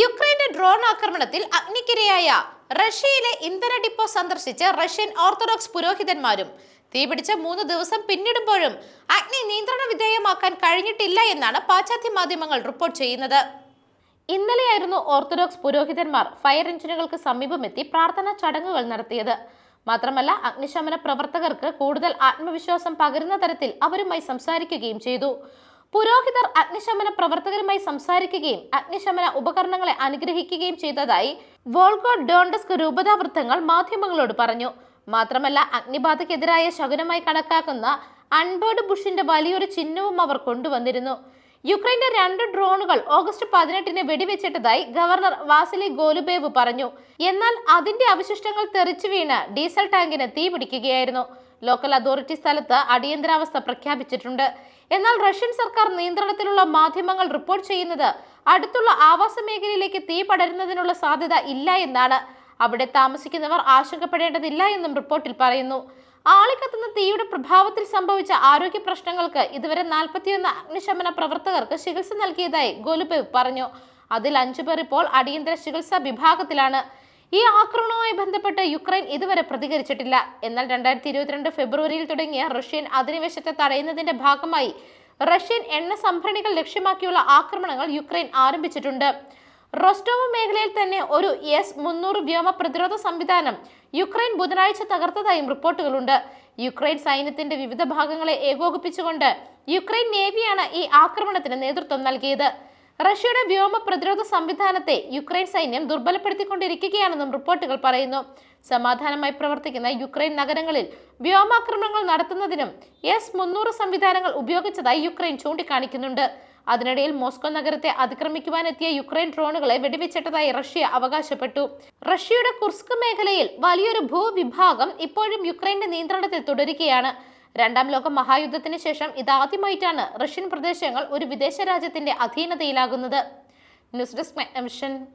യുക്രൈന്റെ drone ആക്രമണത്തിൽ അഗ്നിക്കിരയായ റഷ്യയിലെ ഇന്ധന ഡിപ്പോ സന്ദർശിച്ച് റഷ്യൻ ഓർത്തഡോക്സ് പുരോഹിതന്മാരും തീപിടിച്ച മൂന്ന് ദിവസം പിന്നിടുമ്പോഴും അഗ്നി നിയന്ത്രണ വിധേയമാക്കാൻ കഴിഞ്ഞിട്ടില്ല എന്നാണ് പാശ്ചാത്യ മാധ്യമങ്ങൾ റിപ്പോർട്ട് ചെയ്യുന്നത്. ഇന്നലെയായിരുന്നു ഓർത്തഡോക്സ് പുരോഹിതന്മാർ ഫയർ എഞ്ചിനുകൾക്ക് സമീപമെത്തി പ്രാർത്ഥനാ ചടങ്ങുകൾ നടത്തിയത്. മാത്രമല്ല അഗ്നിശമന പ്രവർത്തകർക്ക് കൂടുതൽ ആത്മവിശ്വാസം പകരുന്ന തരത്തിൽ അവരുമായി സംസാരിക്കുകയും ചെയ്തു. പുരോഹിതർ അഗ്നിശമന പ്രവർത്തകരുമായി സംസാരിക്കുകയും അഗ്നിശമന ഉപകരണങ്ങളെ അനുഗ്രഹിക്കുകയും ചെയ്തതായി വോൾഗോ ഡോണ്ടസ്ക് രൂപതാ വൃത്തങ്ങൾ മാധ്യമങ്ങളോട് പറഞ്ഞു. മാത്രമല്ല അഗ്നിബാധയ്ക്കെതിരായ ശകുനമായി കണക്കാക്കുന്ന അൺബേർഡ് ബുഷിന്റെ വലിയൊരു ചിഹ്നവും അവർ കൊണ്ടുവന്നിരുന്നു. യുക്രൈന്റെ രണ്ട് ഡ്രോണുകൾ ഓഗസ്റ്റ് പതിനെട്ടിന് വെടിവെച്ചിട്ടതായി ഗവർണർ വാസിലി ഗോലുബേവ് പറഞ്ഞു. എന്നാൽ അതിന്റെ അവശിഷ്ടങ്ങൾ തെറിച്ചു വീണ് ഡീസൽ ടാങ്കിന് തീ പിടിക്കുകയായിരുന്നു. ലോക്കൽ അതോറിറ്റി സ്ഥലത്ത് അടിയന്തരാവസ്ഥ പ്രഖ്യാപിച്ചിട്ടുണ്ട്. എന്നാൽ റഷ്യൻ സർക്കാർ നിയന്ത്രണത്തിലുള്ള മാധ്യമങ്ങൾ റിപ്പോർട്ട് ചെയ്യുന്നത് അടുത്തുള്ള ആവാസ മേഖലയിലേക്ക് തീ പടരുന്നതിനുള്ള സാധ്യത ഇല്ല എന്നാണ്. അവിടെ താമസിക്കുന്നവർ ആശങ്കപ്പെടേണ്ടതില്ല എന്നും റിപ്പോർട്ടിൽ പറയുന്നു. ആളിക്കത്തുന്ന തീയുടെ പ്രഭാവത്തിൽ സംഭവിച്ച ആരോഗ്യ പ്രശ്നങ്ങൾക്ക് ഇതുവരെ നാൽപ്പത്തിയൊന്ന് അഗ്നിശമന പ്രവർത്തകർക്ക് ചികിത്സ നൽകിയതായി ഗോലുബേവ് പറഞ്ഞു. അതിൽ അഞ്ചുപേർ ഇപ്പോൾ അടിയന്തര ചികിത്സാ വിഭാഗത്തിലാണ്. ഈ ആക്രമണവുമായി ബന്ധപ്പെട്ട് യുക്രൈൻ ഇതുവരെ പ്രതികരിച്ചിട്ടില്ല. എന്നാൽ രണ്ടായിരത്തി ഇരുപത്തിരണ്ട് ഫെബ്രുവരിയിൽ തുടങ്ങിയ റഷ്യൻ അധിനിവേശത്തെ തടയുന്നതിന്റെ ഭാഗമായി റഷ്യൻ എണ്ണ സംഭരണികൾ ലക്ഷ്യമാക്കിയുള്ള ആക്രമണങ്ങൾ യുക്രൈൻ ആരംഭിച്ചിട്ടുണ്ട്. റോസ്റ്റോവ് മേഖലയിൽ തന്നെ ഒരു എസ് മുന്നൂറ് വ്യോമ പ്രതിരോധ സംവിധാനം യുക്രൈൻ ബുധനാഴ്ച തകർത്തതായും റിപ്പോർട്ടുകളുണ്ട്. യുക്രൈൻ സൈന്യത്തിന്റെ വിവിധ ഭാഗങ്ങളെ ഏകോപിപ്പിച്ചുകൊണ്ട് യുക്രൈൻ നേവിയാണ് ഈ ആക്രമണത്തിന് നേതൃത്വം നൽകിയത്. റഷ്യയുടെ വ്യോമ പ്രതിരോധ സംവിധാനത്തെ യുക്രൈൻ സൈന്യം ദുർബലപ്പെടുത്തിക്കൊണ്ടിരിക്കുകയാണെന്നും റിപ്പോർട്ടുകൾ പറയുന്നു. സമാധാനമായി പ്രവർത്തിക്കുന്ന യുക്രൈൻ നഗരങ്ങളിൽ വ്യോമാക്രമണങ്ങൾ നടത്തുന്നതിനും എസ് മുന്നൂറ് സംവിധാനങ്ങൾ ഉപയോഗിച്ചതായി യുക്രൈൻ ചൂണ്ടിക്കാണിക്കുന്നുണ്ട്. അതിനിടയിൽ മോസ്കോ നഗരത്തെ അതിക്രമിക്കുവാനെത്തിയ യുക്രൈൻ ഡ്രോണുകളെ വെടിവെച്ചിട്ടതായി റഷ്യ അവകാശപ്പെട്ടു. റഷ്യയുടെ കുർസ്ക് മേഖലയിൽ വലിയൊരു ഭൂവിഭാഗം ഇപ്പോഴും യുക്രൈന്റെ നിയന്ത്രണത്തിൽ തുടരുകയാണ്. രണ്ടാം ലോക മഹായുദ്ധത്തിന് ശേഷം ഇതാദ്യമായിട്ടാണ് റഷ്യൻ പ്രദേശങ്ങൾ ഒരു വിദേശ രാജ്യത്തിന്റെ അധീനതയിലാകുന്നത്. News desk mission